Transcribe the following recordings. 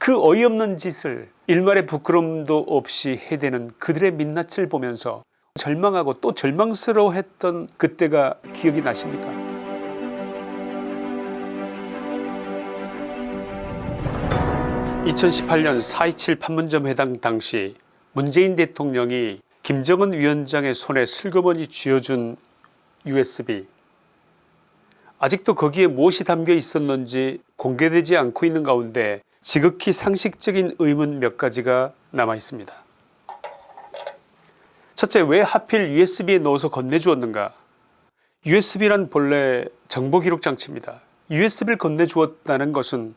그 어이없는 짓을 일말의 부끄럼도 없이 해대는 그들의 민낯을 보면서 절망하고 또 절망스러워했던 그때가 기억이 나십니까? (2018년 4.27 판문점 회담 당시 문재인 대통령이 김정은 위원장의 손에 슬그머니 쥐어준 USB 아직도 거기에 무엇이 담겨 있었는지 공개되지 않고 있는 가운데 지극히 상식적인 의문 몇 가지가 남아 있습니다. 첫째 왜 하필 USB에 넣어서 건네주었는가 USB란 본래 정보 기록 장치입니다. USB를 건네주었다는 것은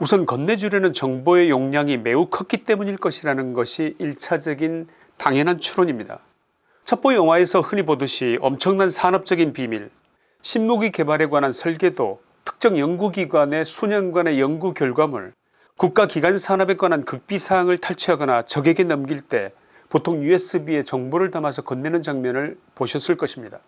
우선 건네주려는 정보의 용량이 매우 컸기 때문일 것이라는 것이 1차적인 당연한 추론입니다. 첩보 영화에서 흔히 보듯이 엄청난 산업적인 비밀 신무기 개발에 관한 설계도 특정 연구기관의 수년간의 연구 결과물 국가기관 산업에 관한 극비사항을 탈취하거나 적에게 넘길 때 보통 USB에 정보를 담아서 건네는 장면을 보셨을 것입니다.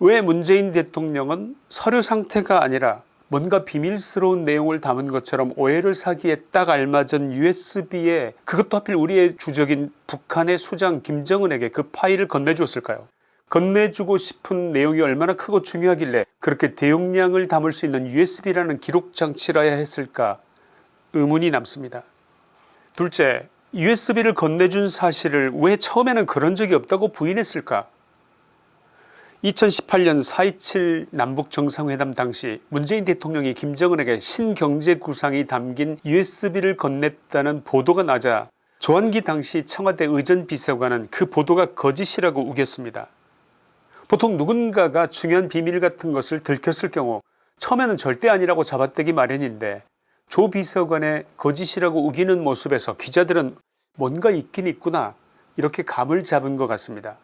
왜 문재인 대통령은 서류 상태가 아니라 뭔가 비밀스러운 내용을 담은 것처럼 오해를 사기에 딱 알맞은 USB에 그것도 하필 우리의 주적인 북한의 수장 김정은에게 그 파일을 건네주었을까요 건네주고 싶은 내용이 얼마나 크고 중요하길래 그렇게 대용량을 담을 수 있는 USB라는 기록 장치라야 했을까 의문이 남습니다. 둘째 USB를 건네준 사실을 왜 처음에는 그런 적이 없다고 부인했을까 2018년 4.27 남북정상회담 당시 문재인 대통령이 김정은에게 신경제 구상이 담긴 USB를 건넸다는 보도가 나자 조한기 당시 청와대 의전비서관은 그 보도가 거짓이라고 우겼습니다. 보통 누군가가 중요한 비밀 같은 것을 들켰을 경우 처음에는 절대 아니라고 잡아떼기 마련인데 조 비서관의 거짓이라고 우기는 모습에서 기자들은 뭔가 있긴 있구나 이렇게 감을 잡은 것 같습니다.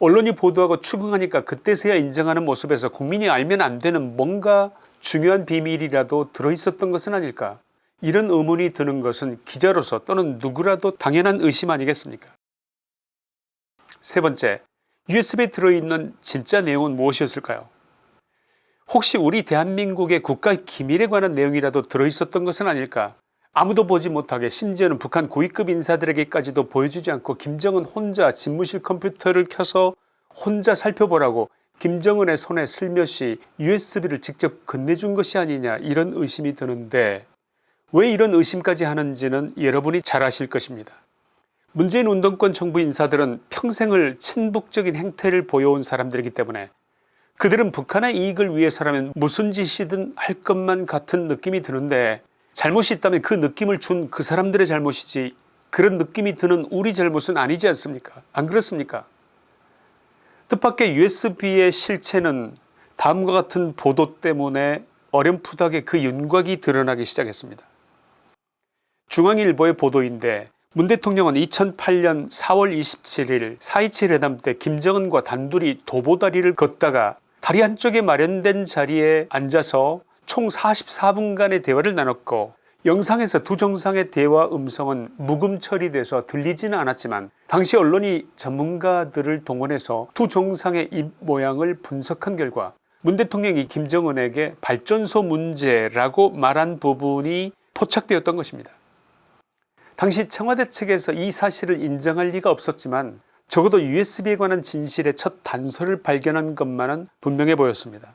언론이 보도하고 추궁하니까 그때서야 인정하는 모습에서 국민이 알면 안 되는 뭔가 중요한 비밀이라도 들어있었던 것은 아닐까? 이런 의문이 드는 것은 기자로서 또는 누구라도 당연한 의심 아니겠습니까? 세 번째 USB에 들어있는 진짜 내용은 무엇이었을까요 혹시 우리 대한민국의 국가 기밀에 관한 내용이라도 들어있었던 것은 아닐까 아무도 보지 못하게 심지어는 북한 고위급 인사들에게까지도 보여주지 않고 김정은 혼자 집무실 컴퓨터를 켜서 혼자 살펴보라고 김정은의 손에 슬며시 USB를 직접 건네준 것이 아니냐 이런 의심이 드는데 왜 이런 의심까지 하는지는 여러분이 잘 아실 것입니다. 문재인 운동권 정부 인사들은 평생을 친북적인 행태를 보여온 사람들이기 때문에 그들은 북한의 이익을 위해서라면 무슨 짓이든 할 것만 같은 느낌이 드는데 잘못이 있다면 그 느낌을 준 그 사람들의 잘못이지 그런 느낌이 드는 우리 잘못은 아니지 않습니까 안 그렇습니까 뜻밖의 USB의 실체는 다음과 같은 보도 때문에 어렴풋하게 그 윤곽이 드러나기 시작했습니다. 중앙일보의 보도인데 문 대통령은 2008년 4월 27일 4.27 회담 때 김정은과 단둘이 도보다리를 걷다가 다리 한쪽에 마련된 자리에 앉아서 총 44분간의 대화를 나눴고 영상에서 두 정상의 대화 음성은 묵음 처리돼서 들리지는 않았지만 당시 언론이 전문가들을 동원해서 두 정상의 입 모양을 분석한 결과 문 대통령이 김정은에게 발전소 문제라고 말한 부분이 포착되었던 것입니다. 당시 청와대 측에서 이 사실을 인정할 리가 없었지만 적어도 USB에 관한 진실의 첫 단서를 발견한 것만은 분명해 보였습니다.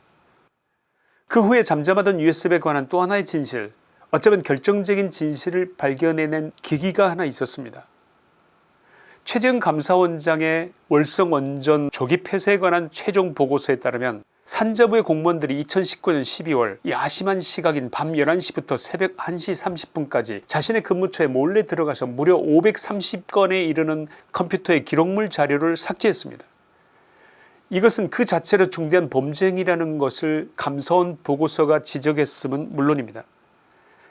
그 후에 잠잠하던 USB에 관한 또 하나의 진실 어쩌면 결정적인 진실을 발견해낸 계기가 하나 있었습니다. 최재형 감사원장의 월성 원전 조기 폐쇄에 관한 최종 보고서에 따르면 산자부의 공무원들이 2019년 12월 야심한 시각인 밤 11시부터 새벽 1시 30분까지 자신의 근무처에 몰래 들어가서 무려 530건에 이르는 컴퓨터의 기록물 자료를 삭제했습니다. 이것은 그 자체로 중대한 범죄 행위라는 것을 감사원 보고서가 지적했음은 물론입니다.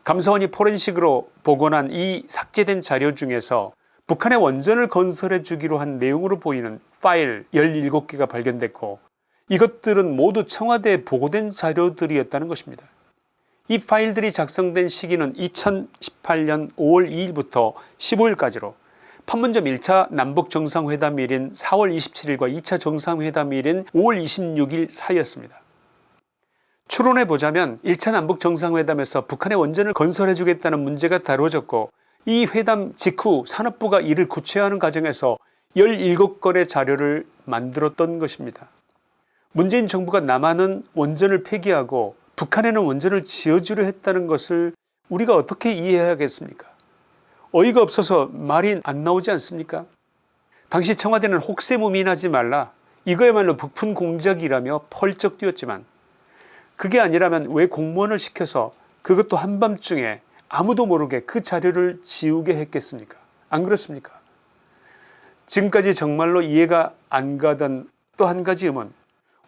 감사원이 포렌식으로 복원한 이 삭제된 자료 중에서 북한의 원전을 건설해 주기로 한 내용으로 보이는 파일 17개가 발견됐고 이것들은 모두 청와대에 보고된 자료들이었다는 것입니다. 이 파일들이 작성된 시기는 2018년 5월 2일부터 15일까지로 판문점 1차 남북정상회담일인 4월 27일과 2차 정상회담일인 5월 26일 사이였습니다. 추론해 보자면 1차 남북 정상회담에서 북한의 원전을 건설해 주겠다는 문제가 다뤄졌고 이 회담 직후 산업부가 이를 구체화하는 과정에서 17건의 자료를 만들었던 것입니다. 문재인 정부가 남한은 원전을 폐기하고 북한에는 원전을 지어주려 했다는 것을 우리가 어떻게 이해해야겠습니까? 어이가 없어서 말이 안 나오지 않습니까? 당시 청와대는 혹세무민하지 말라 이거야말로 북푼 공작이라며 펄쩍 뛰었지만 그게 아니라면 왜 공무원을 시켜서 그것도 한밤중에 아무도 모르게 그 자료를 지우게 했겠습니까? 안 그렇습니까? 지금까지 정말로 이해가 안 가던 또 한 가지 의문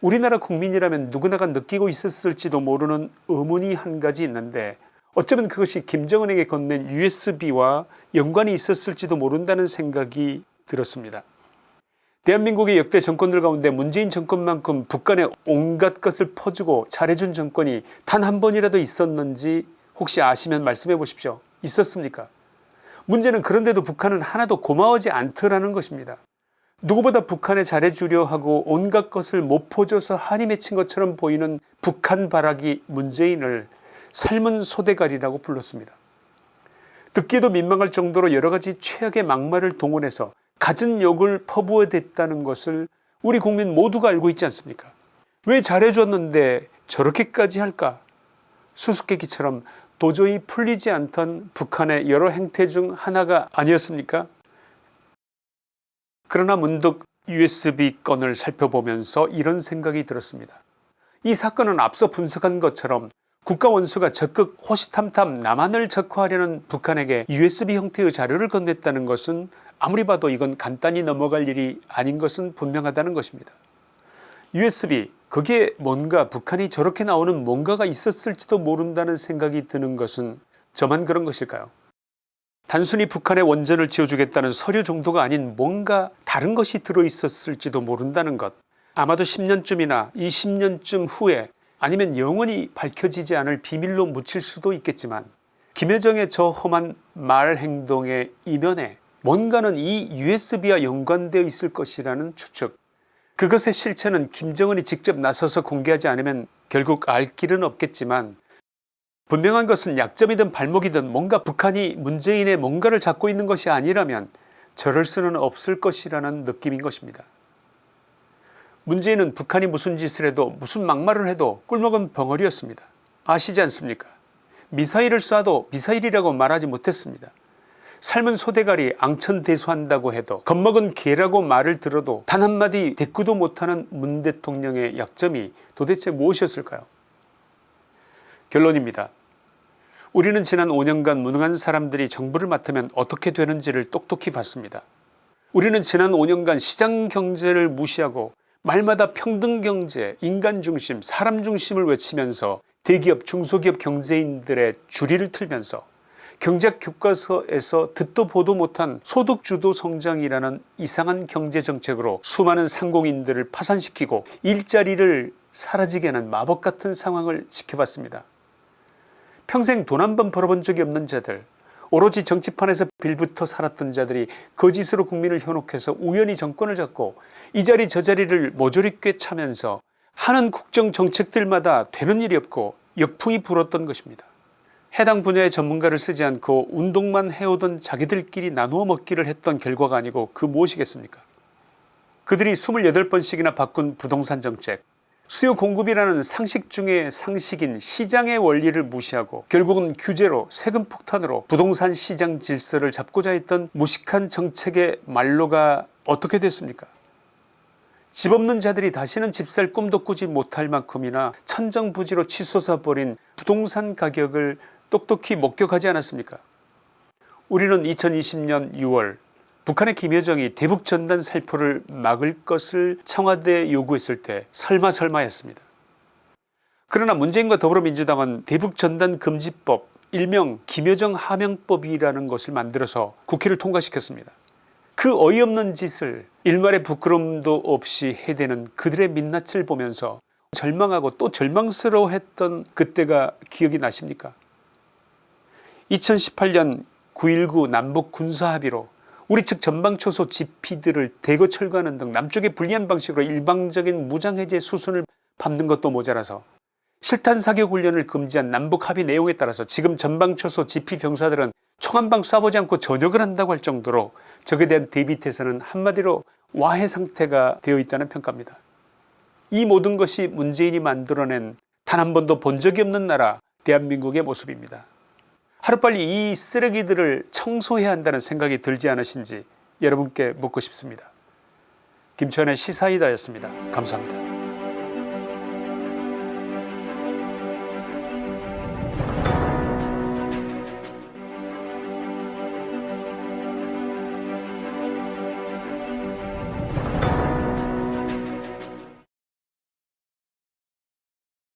우리나라 국민이라면 누구나가 느끼고 있었을지도 모르는 의문이 한 가지 있는데 어쩌면 그것이 김정은에게 건넨 USB와 연관이 있었을지도 모른다는 생각이 들었습니다. 대한민국의 역대 정권들 가운데 문재인 정권만큼 북한에 온갖 것을 퍼주고 잘해준 정권이 단 한 번이라도 있었는지 혹시 아시면 말씀해 보십시오. 있었습니까? 문제는 그런데도 북한은 하나도 고마워하지 않더라는 것입니다. 누구보다 북한에 잘해주려 하고 온갖 것을 못 퍼줘서 한이 맺힌 것처럼 보이는 북한 바라기 문재인을 삶은 소대가리라고 불렀습니다. 듣기도 민망할 정도로 여러가지 최악의 막말을 동원해서 갖은 욕을 퍼부어댔다는 것을 우리 국민 모두가 알고 있지 않습니까? 왜 잘해줬는데 저렇게까지 할까? 수수께끼처럼 도저히 풀리지 않던 북한의 여러 행태 중 하나가 아니었습니까 그러나 문득 USB 건을 살펴보면서 이런 생각이 들었습니다. 이 사건은 앞서 분석한 것처럼 국가 원수가 적극 호시탐탐 남한을 적화하려는 북한에게 USB 형태의 자료를 건넸다는 것은 아무리 봐도 이건 간단히 넘어갈 일이 아닌 것은 분명하다는 것입니다. USB 거기에 뭔가 북한이 저렇게 나오는 뭔가가 있었을지도 모른다는 생각이 드는 것은 저만 그런 것일까요 단순히 북한의 원전을 지어주겠다는 서류 정도가 아닌 뭔가 다른 것이 들어있었을지도 모른다는 것. 아마도 10년쯤이나 20년쯤 후에 아니면 영원히 밝혀지지 않을 비밀로 묻힐 수도 있겠지만 김여정의 저 험한 말 행동의 이면에 뭔가는 이 USB와 연관되어 있을 것이라는 추측. 그것의 실체는 김정은이 직접 나서서 공개하지 않으면 결국 알 길은 없겠지만 분명한 것은 약점이든 발목이든 뭔가 북한이 문재인의 뭔가를 잡고 있는 것이 아니라면 저럴 수는 없을 것이라는 느낌인 것입니다. 문재인은 북한이 무슨 짓을 해도 무슨 막말을 해도 꿀먹은 벙어리였습니다. 아시지 않습니까 미사일을 쏴도 미사일이라고 말하지 못했습니다. 삶은 소대가리 앙천대소한다고 해도 겁먹은 개라고 말을 들어도 단 한마디 대꾸도 못하는 문 대통령의 약점이 도대체 무엇이었을까요 결론입니다. 우리는 지난 5년간 무능한 사람들이 정부를 맡으면 어떻게 되는지를 똑똑히 봤습니다. 우리는 지난 5년간 시장 경제를 무시하고 말마다 평등 경제, 인간 중심, 사람 중심을 외치면서 대기업, 중소기업 경제인들의 주리를 틀면서 경제 교과서에서 듣도 보도 못한 소득주도 성장이라는 이상한 경제정책으로 수많은 상공인들을 파산시키고 일자리를 사라지게 하는 마법 같은 상황을 지켜봤습니다. 평생 돈 한 번 벌어본 적이 없는 자들 오로지 정치판에서 빌부터 살았던 자들이 거짓으로 국민을 현혹해서 우연히 정권을 잡고 이 자리 저 자리를 모조리 꿰차면서 하는 국정 정책들마다 되는 일이 없고 역풍이 불었던 것입니다. 해당 분야의 전문가를 쓰지 않고 운동만 해오던 자기들끼리 나누어 먹기를 했던 결과가 아니고 그 무엇이겠습니까 그들이 28번씩이나 바꾼 부동산 정책 수요 공급이라는 상식 중의 상식인 시장의 원리를 무시하고 결국은 규제로 세금 폭탄으로 부동산 시장 질서를 잡고자 했던 무식한 정책의 말로가 어떻게 됐습니까? 집 없는 자들이 다시는 집 살 꿈도 꾸지 못할 만큼이나 천정부지로 치솟아 버린 부동산 가격을 똑똑히 목격하지 않았습니까? 우리는 2020년 6월 북한의 김여정이 대북 전단 살포를 막을 것을 청와대에 요구했을 때 설마 설마였습니다. 그러나 문재인과 더불어민주당은 대북 전단 금지법 일명 김여정 하명법이라는 것을 만들어서 국회를 통과시켰습니다. 그 어이없는 짓을 일말의 부끄럼도 없이 해대는 그들의 민낯을 보면서 절망하고 또 절망스러워했던 그때가 기억이 나십니까 2018년 9.19 남북 군사합의로 우리 측 전방초소 GP들을 대거 철거하는 등 남쪽의 불리한 방식으로 일방적인 무장해제 수순을 밟는 것도 모자라서 실탄 사격 훈련을 금지한 남북 합의 내용에 따라서 지금 전방초소 GP 병사들은 총 한 방 쏴보지 않고 전역을 한다고 할 정도로 적에 대한 대비 태세는 한마디로 와해 상태가 되어 있다는 평가입니다. 이 모든 것이 문재인이 만들어낸 단 한 번도 본 적이 없는 나라 대한민국의 모습입니다. 하루빨리 이 쓰레기들을 청소해야 한다는 생각이 들지 않으신지 여러분께 묻고 싶습니다. 김천의 시사이다였습니다. 감사합니다.